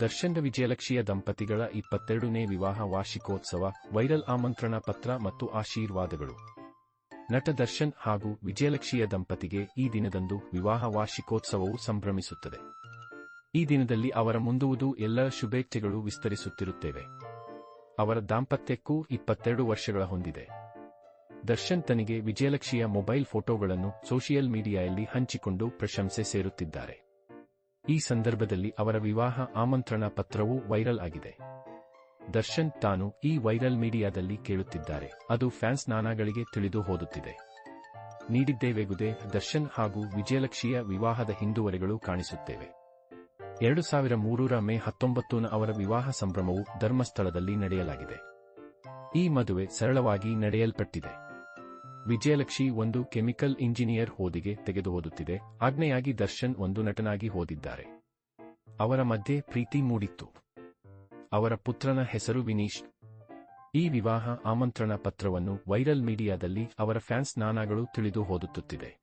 ದರ್ಶನ್ ವಿಜಯಲಕ್ಷ್ಮಿಯ ದಂಪತಿಗಳ ಇಪ್ಪತ್ತೆರಡನೇ ವಿವಾಹ ವಾರ್ಷಿಕೋತ್ಸವ, ವೈರಲ್ ಆಮಂತ್ರಣ ಪತ್ರ ಮತ್ತು ಆಶೀರ್ವಾದಗಳು. ನಟ ದರ್ಶನ್ ಹಾಗೂ ವಿಜಯಲಕ್ಷ್ಮಿಯ ದಂಪತಿಗೆ ಈ ದಿನದಂದು ವಿವಾಹ ವಾರ್ಷಿಕೋತ್ಸವವು ಸಂಭ್ರಮಿಸುತ್ತದೆ. ಈ ದಿನದಲ್ಲಿ ಅವರ ಮುಂದುವುದು ಎಲ್ಲ ಶುಭೇಚ್ಛೆಗಳು ವಿಸ್ತರಿಸುತ್ತಿರುತ್ತೇವೆ. ಅವರ ದಾಂಪತ್ಯಕ್ಕೂ ಇಪ್ಪತ್ತೆರಡು ವರ್ಷಗಳ ಹೊಂದಿದೆ. ದರ್ಶನ್ ತನಿಗೆ ವಿಜಯಲಕ್ಷ್ಮಿಯ ಮೊಬೈಲ್ ಫೋಟೋಗಳನ್ನು ಸೋಷಿಯಲ್ ಮೀಡಿಯಾದಲ್ಲಿ ಹಂಚಿಕೊಂಡು ಪ್ರಶಂಸೆ ಸೇರುತ್ತಿದ್ದಾರೆ. ಈ ಸಂದರ್ಭದಲ್ಲಿ ಅವರ ವಿವಾಹ ಆಮಂತ್ರಣ ಪತ್ರವೂ ವೈರಲ್ ಆಗಿದೆ. ದರ್ಶನ್ ತಾನು ಈ ವೈರಲ್ ಮೀಡಿಯಾದಲ್ಲಿ ಕೇಳುತ್ತಿದ್ದಾರೆ. ಅದು ಫ್ಯಾನ್ಸ್ ನಾನಾಗಳಿಗೆ ತಿಳಿದು ಹೋದುತ್ತಿದೆ. ನೀಡಿದ್ದೇವೆಗುದೆ ದರ್ಶನ್ ಹಾಗೂ ವಿಜಯಲಕ್ಷ್ಮಿಯ ವಿವಾಹದ ಹಿಂದುವರೆಗಳು ಕಾಣಿಸುತ್ತೇವೆ. ಎರಡು ಸಾವಿರ ಮೂರರ ಮೇ ಹತ್ತೊಂಬತ್ತು ಅವರ ವಿವಾಹ ಸಂಭ್ರಮವು ಧರ್ಮಸ್ಥಳದಲ್ಲಿ ನಡೆಯಲಾಗಿದೆ. ಈ ಮದುವೆ ಸರಳವಾಗಿ ನಡೆಯಲ್ಪಟ್ಟಿದೆ. ವಿಜಯಲಕ್ಷ್ಮಿ ಒಂದು ಕೆಮಿಕಲ್ ಇಂಜಿನಿಯರ್ ಹೋದಿಗೆ ತೆಗೆದುಹೋದುತ್ತಿದೆ. ಆಜ್ಞೆಯಾಗಿ ದರ್ಶನ್ ಒಂದು ನಟನಾಗಿ ಓದಿದ್ದಾರೆ. ಅವರ ಮಧ್ಯೆ ಪ್ರೀತಿ ಮೂಡಿತ್ತು. ಅವರ ಪುತ್ರನ ಹೆಸರು ವಿನೀಶ್. ಈ ವಿವಾಹ ಆಮಂತ್ರಣ ಪತ್ರವನ್ನು ವೈರಲ್ ಮೀಡಿಯಾದಲ್ಲಿ ಅವರ ಫ್ಯಾನ್ಸ್ ನಾನಾಗಳು ತಿಳಿದು ಹೋದುತ್ತುತ್ತಿದೆ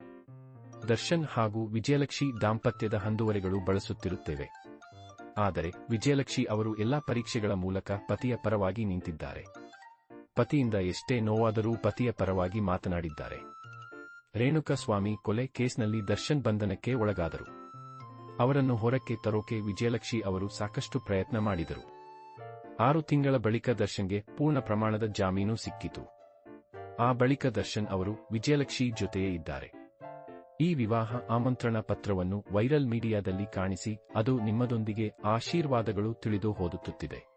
ದರ್ಶನ್ ಹಾಗೂ ವಿಜಯಲಕ್ಷ್ಮಿ ದಾಂಪತ್ಯದ ಹಂದುವರೆಗಳು ಬಳಸುತ್ತಿರುತ್ತೇವೆ. ಆದರೆ ವಿಜಯಲಕ್ಷ್ಮಿ ಅವರು ಎಲ್ಲಾ ಪರೀಕ್ಷೆಗಳ ಮೂಲಕ ಪತಿಯ ಪರವಾಗಿ ನಿಂತಿದ್ದಾರೆ. ಪತಿಯಿಂದ ಎಷ್ಟೇ ನೋವಾದರೂ ಪತಿಯ ಪರವಾಗಿ ಮಾತನಾಡಿದ್ದಾರೆ. ರೇಣುಕಸ್ವಾಮಿ ಕೊಲೆ ಕೇಸ್ನಲ್ಲಿ ದರ್ಶನ್ ಬಂಧನಕ್ಕೆ ಒಳಗಾದರು. ಅವರನ್ನು ಹೊರಕ್ಕೆ ತರೋಕೆ ವಿಜಯಲಕ್ಷ್ಮಿ ಅವರು ಸಾಕಷ್ಟು ಪ್ರಯತ್ನ ಮಾಡಿದರು. ಆರು ತಿಂಗಳ ಬಳಿಕ ದರ್ಶನ್ಗೆ ಪೂರ್ಣ ಪ್ರಮಾಣದ ಜಾಮೀನು ಸಿಕ್ಕಿತು. ಆ ಬಳಿಕ ದರ್ಶನ್ ಅವರು ವಿಜಯಲಕ್ಷ್ಮಿ ಜೊತೆಯೇ ಇದ್ದಾರೆ. ಈ ವಿವಾಹ ಆಮಂತ್ರಣ ಪತ್ರವನ್ನು ವೈರಲ್ ಮೀಡಿಯಾದಲ್ಲಿ ಕಾಣಿಸಿ ಅದು ನಿಮ್ಮದೊಂದಿಗೆ ಆಶೀರ್ವಾದಗಳು ತಿಳಿದು ಹೋದುತ್ತುತ್ತಿದೆ.